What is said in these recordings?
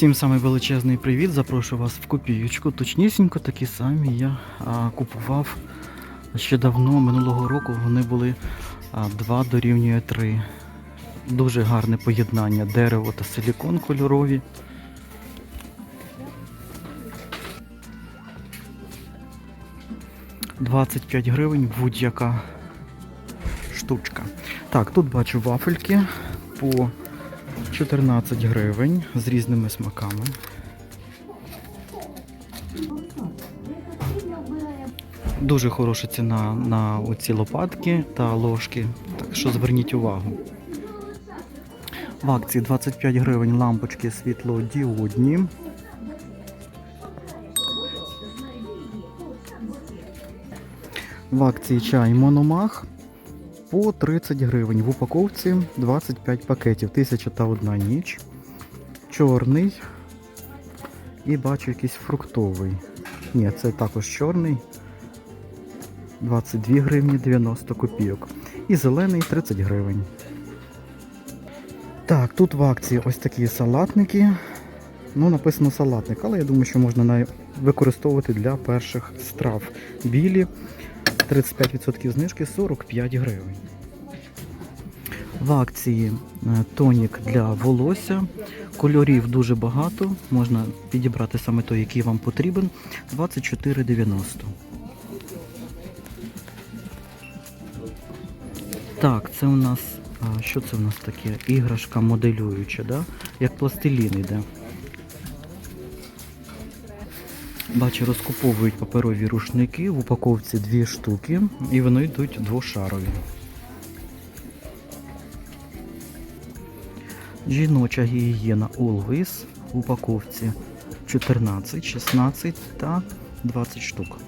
Всім самий величезний привіт. Запрошую вас в копіючку. Точнісінько такі самі я а, купував ще давно, минулого року. Вони були а, 2 дорівнює 3. Дуже гарне поєднання дерево та силікон кольорові. «25 гривень будь-яка штучка. Так, тут бачу вафельки по 14 гривень з різними смаками. Дуже хороша ціна на оці лопатки та ложки, так що зверніть увагу. В акції 25 гривень лампочки світлодіодні. В акції чай Мономах по 30 гривень. В упаковці 25 пакетів, 1001 ніч. Чорний. І бачу якийсь фруктовий. Ні, це також чорний. 22 гривні 90 копійок. І зелений 30 гривень. Так, тут в акції ось такі салатники. Ну, написано салатник, але я думаю, що можна використовувати для перших страв. Білі 35% знижки 45 гривень. В акції е, тонік для волосся. Кольорів дуже багато. Можна підібрати саме той, який вам потрібен. 24,90. Так, це у нас. Що це у нас таке? Іграшка моделююча, да? як пластилін йде. Бачу, розкуповують паперові рушники в упаковці дві штуки, і вони йдуть двошарові. Жіноча гігієна Always в упаковці 14, 16 та 20 штук.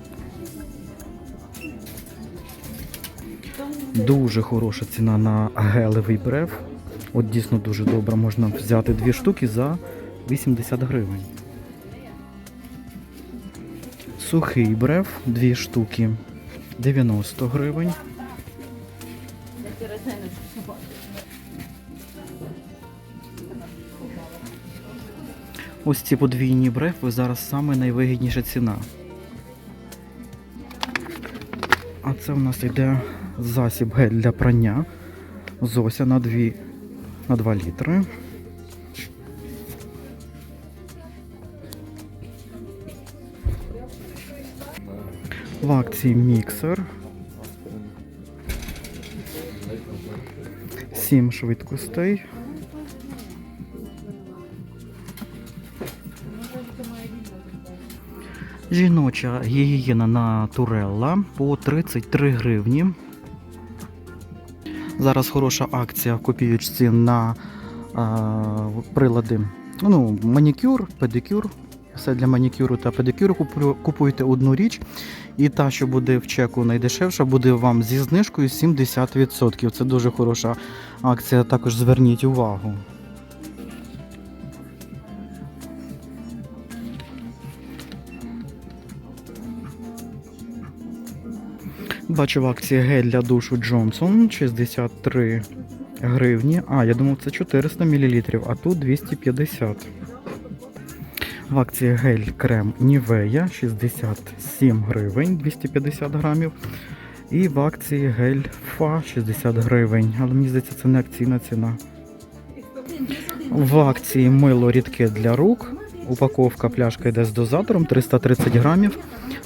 Дуже хороша ціна на гелевий брев. От дійсно дуже добре. Можна взяти дві штуки за 80 гривень. Сухий брев, дві штуки 90 гривень. Ось ці подвійні брефи зараз саме найвигідніша ціна. А це у нас йде засіб гель для прання. Зося на 2, на 2 літри. В акції міксер. 7 швидкостей. Жіноча гігієна натурелла по 33 гривні. Зараз хороша акція в копіючці на а, прилади. Ну, манікюр, педикюр. Все для манікюру та педикюру купуєте одну річ. І та, що буде в чеку найдешевша, буде вам зі знижкою 70%. Це дуже хороша акція, також зверніть увагу. Бачу в акції гель для душу Johnson 63 гривні. А, я думав, це 400 мл, а тут 250. В акції гель крем Нівея 67 гривень 250 грамів. І в акції гель Фа 60 гривень. Але мені здається, це не акційна ціна. В акції мило рідке для рук. Упаковка пляшка йде з дозатором 330 грамів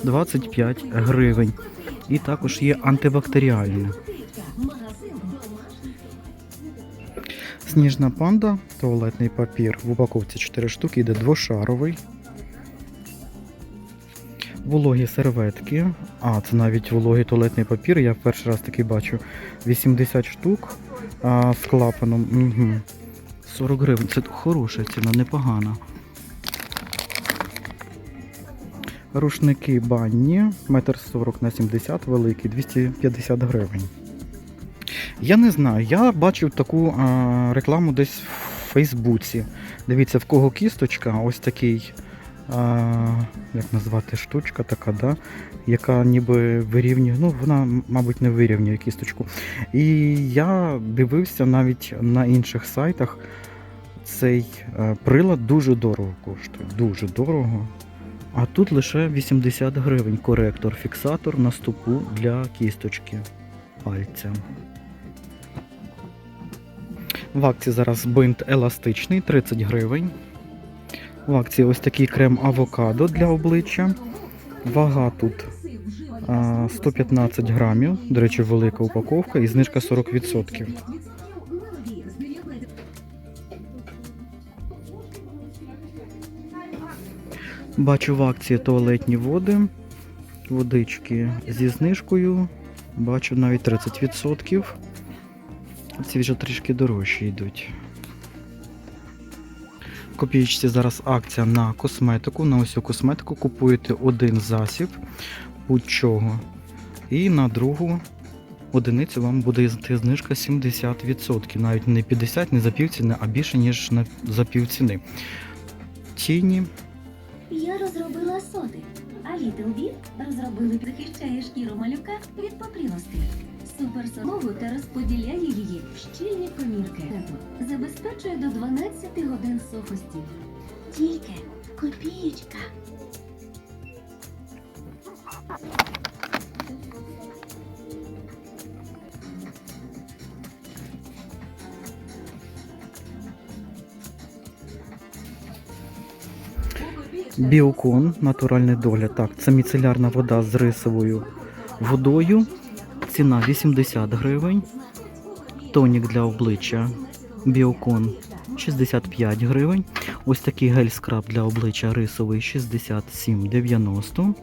25 гривень. І також є антибактеріальне. Сніжна панда, туалетний папір в упаковці 4 штуки, йде двошаровий. Вологі серветки. А, це навіть вологий туалетний папір. Я перший раз такий бачу. 80 штук а, з клапаном. Угу. 40 гривень. Це хороша ціна, непогана. Рушники банні, метр 40 на 70, великий, 250 гривень. Я не знаю, я бачив таку а, рекламу десь в Фейсбуці. Дивіться, в кого кісточка, ось такий, а, як назвати, штучка така, да? яка ніби вирівнює, ну вона, мабуть, не вирівнює кісточку. І я дивився навіть на інших сайтах. цей прилад дуже дорого коштує. Дуже дорого. А тут лише 80 гривень коректор-фіксатор на стопу для кісточки пальця. В акції зараз бинт еластичний 30 гривень. В акції ось такий крем авокадо для обличчя. Вага тут 115 грамів. До речі, велика упаковка і знижка 40%. Бачу в акції туалетні води, водички зі знижкою. Бачу навіть 30%. Ці вже трішки дорожчі йдуть. В зараз акція на косметику. На усю косметику купуєте один засіб будь-чого. І на другу одиницю вам буде йти знижка 70%. Навіть не 50, не за півціни, а більше, ніж на за півціни. Тіні Я розробила соди, а Little Bit розробили захищає шкіру малюка від попрілості. Суперсолову та розподіляє її в щільні комірки. Забезпечує до 12 годин сухості. Тільки копієчка. Біокон, натуральний догляд. Так, це міцелярна вода з рисовою водою. Ціна 80 гривень. Тонік для обличчя. Біокон 65 гривень. Ось такий гель-скраб для обличчя рисовий 67,90.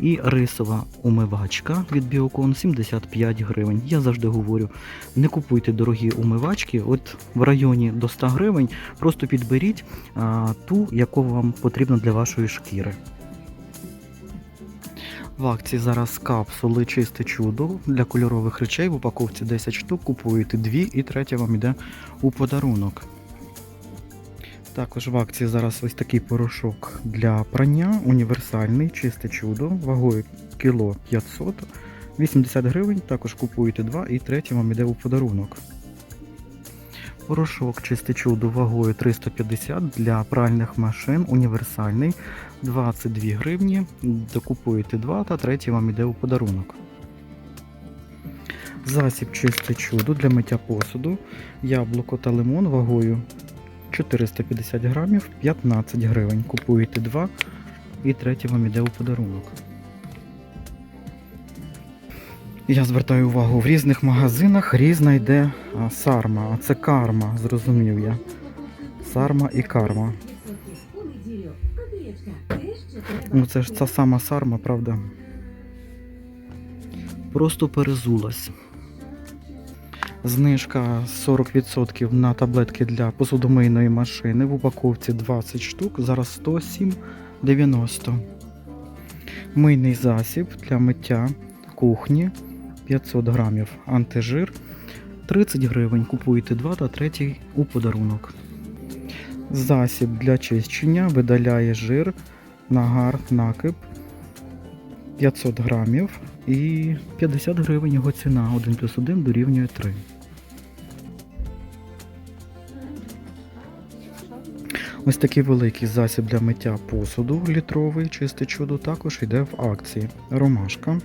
І рисова умивачка від Біокон 75 гривень. Я завжди говорю, не купуйте дорогі умивачки, от в районі до 100 гривень, просто підберіть а, ту, яку вам потрібна для вашої шкіри. В акції зараз капсули чисте чудо для кольорових речей в упаковці 10 штук, купуєте 2 і третя вам йде у подарунок. Також в акції зараз ось такий порошок для прання, універсальний, чисте чудо, вагою кіло 500, 80 гривень, також купуєте 2 і третій вам йде у подарунок. Порошок чисте чудо вагою 350 для пральних машин, універсальний, 22 гривні, докупуєте 2 та третій вам йде у подарунок. Засіб чисте чудо для миття посуду, яблуко та лимон вагою 450 грамів, 15 гривень. Купуєте 2 і третій вам іде у подарунок. Я звертаю увагу, в різних магазинах різна йде сарма, а це карма, зрозумів я. Сарма і карма. Ну це ж ця сама сарма, правда? Просто перезулась. Знижка 40% на таблетки для посудомийної машини в упаковці 20 штук, зараз 107,90. Мийний засіб для миття кухні 500 грамів антижир 30 гривень. Купуєте 2 та 3 у подарунок. Засіб для чищення видаляє жир, нагар, накип 500 грамів і 50 гривень його ціна. 1 плюс 1 дорівнює 3. Ось такий великий засіб для миття посуду літровий, чисте чудо, також йде в акції. Ромашка.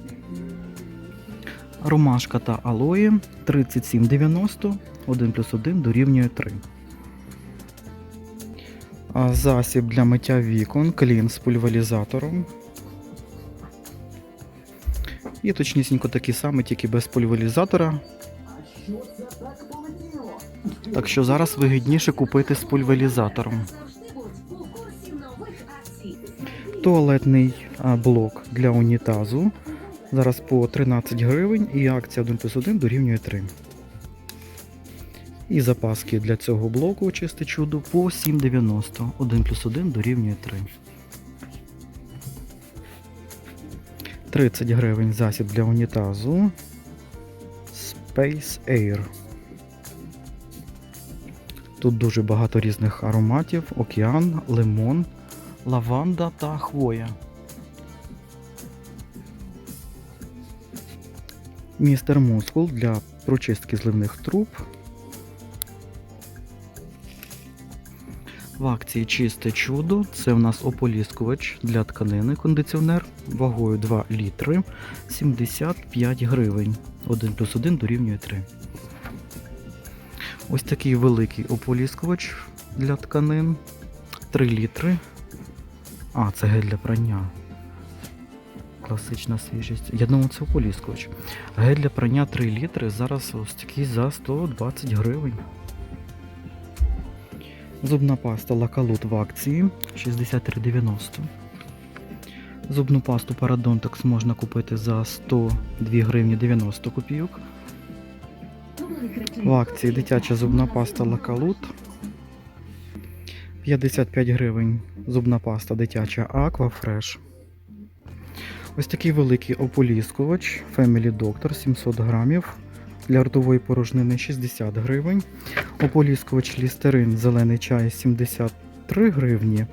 Ромашка та алої 37,90, 1 плюс 1 дорівнює 3. Засіб для миття вікон, клін з пульверізатором. І точнісінько такий самий, тільки без пульверізатора. Так що зараз вигідніше купити з пульверізатором. Туалетний блок для унітазу. Зараз по 13 гривень і акція 1 плюс 1 дорівнює 3. І запаски для цього блоку чисте чудо по 7,90. 1 плюс 1 дорівнює 3. 30 гривень засіб для унітазу. Space Air. Тут дуже багато різних ароматів: океан, лимон, лаванда та хвоя. Містер Мускул для прочистки зливних труб. В акції чисте чудо. Це у нас ополіскувач для тканини, кондиціонер вагою 2 літри 75 гривень. 1 плюс 1 дорівнює 3. Ось такий великий ополіскувач для тканин. 3 літри. А, це гель для прання. Класична свіжість. Я думав, це ополіскувач. Гель для прання 3 літри. Зараз ось такий за 120 гривень. Зубна паста Лакалут в акції 63,90. Зубну пасту Parodontax можна купити за 102 гривні 90 копійок. В акції дитяча зубна паста Лакалут 55 гривень. Зубна паста дитяча Aqua Fresh. Ось такий великий ополіскувач Family Doctor 700 грамів. Для ротової порожнини 60 гривень. Ополіскувач лістерин зелений чай 73 гривні.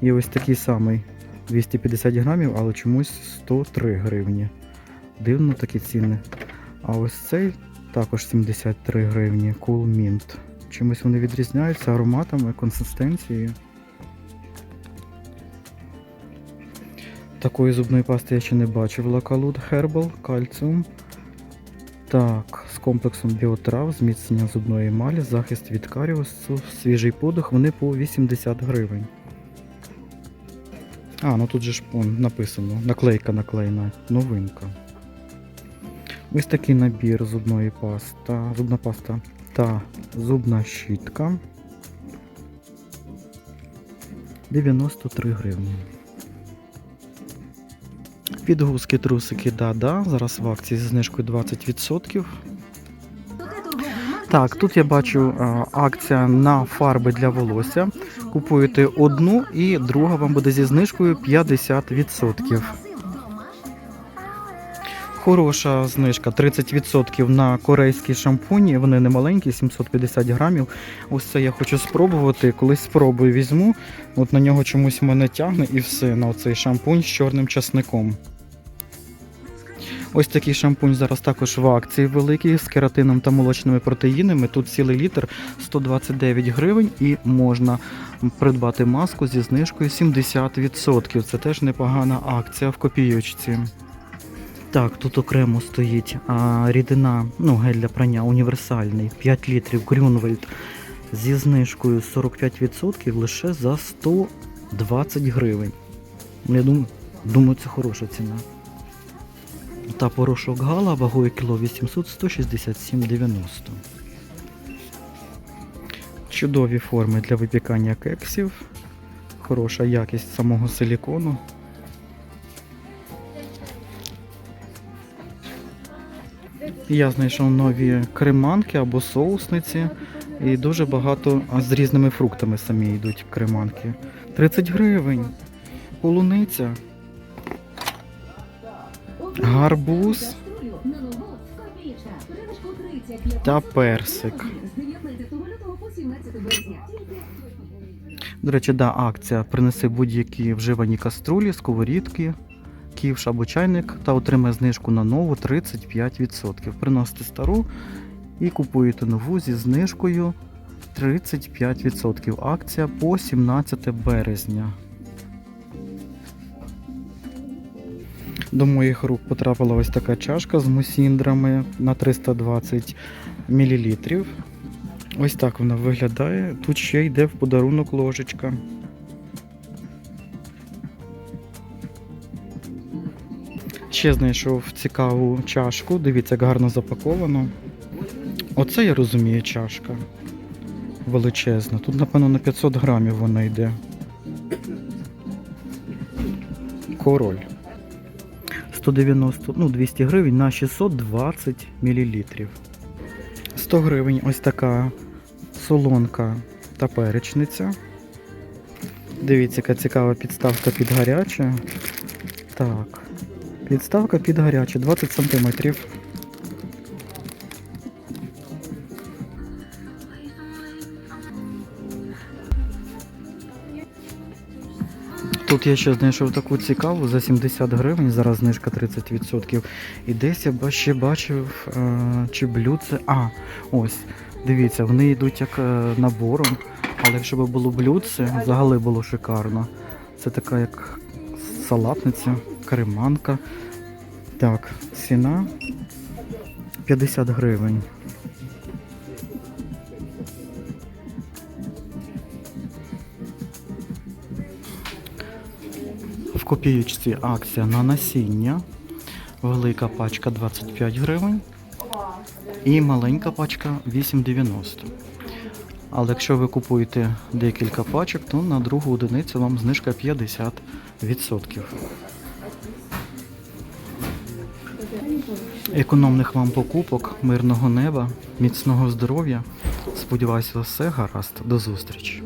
І ось такий самий 250 грамів, але чомусь 103 гривні. Дивно такі ціни. А ось цей також 73 гривні. Cool Mint. Чимось вони відрізняються ароматами, консистенцією. Такої зубної пасти я ще не бачив. Лакалут Herbal Calcium. Так, з комплексом біотрав, зміцнення зубної емалі, захист від каріусу, свіжий подих, вони по 80 гривень. А, ну тут же ж он, написано, наклейка наклеєна, новинка. Ось такий набір зубної паста, зубна паста та зубна щітка. 93 гривні. Підгузки, трусики, да-да. Зараз в акції зі знижкою 20%. Так, тут я бачу а, акція на фарби для волосся. Купуєте одну і друга вам буде зі знижкою 50%. Хороша знижка 30% на корейські шампуні. Вони не маленькі, 750 грамів. Ось це я хочу спробувати. Колись спробую візьму. От на нього чомусь мене тягне і все на цей шампунь з чорним часником. Ось такий шампунь зараз також в акції великий з кератином та молочними протеїнами. Тут цілий літр 129 гривень і можна придбати маску зі знижкою 70%. Це теж непогана акція в копійочці. Так, тут окремо стоїть а, рідина, ну, гель для прання універсальний, 5 літрів Грюнвельд зі знижкою 45% лише за 120 гривень. Я думаю, думаю, це хороша ціна. Та порошок Гала вагою кіло 800 167,90. Чудові форми для випікання кексів. Хороша якість самого силікону. Я знайшов нові креманки або соусниці. І дуже багато з різними фруктами самі йдуть креманки. 30 гривень. Полуниця. Гарбуз та персик. До речі, да, акція. Принеси будь-які вживані каструлі, сковорідки, ківш або чайник та отримай знижку на нову 35%. Приносите стару і купуєте нову зі знижкою 35%. Акція по 17 березня. До моїх рук потрапила ось така чашка з мусіндрами на 320 мл. Ось так вона виглядає. Тут ще йде в подарунок ложечка. Ще знайшов цікаву чашку. Дивіться, як гарно запаковано. Оце я розумію чашка. Величезна. Тут, напевно, на 500 грамів вона йде. Король. 190, ну 200 гривень на 620 мл. 100 гривень ось така солонка та перечниця. Дивіться, яка цікава підставка під гаряче. Так. Підставка під гаряче, 20 см. Тут я ще знайшов таку цікаву за 70 гривень, зараз знижка 30%. І десь я ще бачив е, чи блюдце. А, ось, дивіться, вони йдуть як е, набором. Але якщо б було блюдце, взагалі було шикарно. Це така як салатниця, креманка. Так, ціна 50 гривень. Копієчці акція на насіння. Велика пачка 25 гривень. І маленька пачка 8,90. Але якщо ви купуєте декілька пачок, то на другу одиницю вам знижка 50%. Економних вам покупок, мирного неба, міцного здоров'я. Сподіваюся, все гаразд. До зустрічі.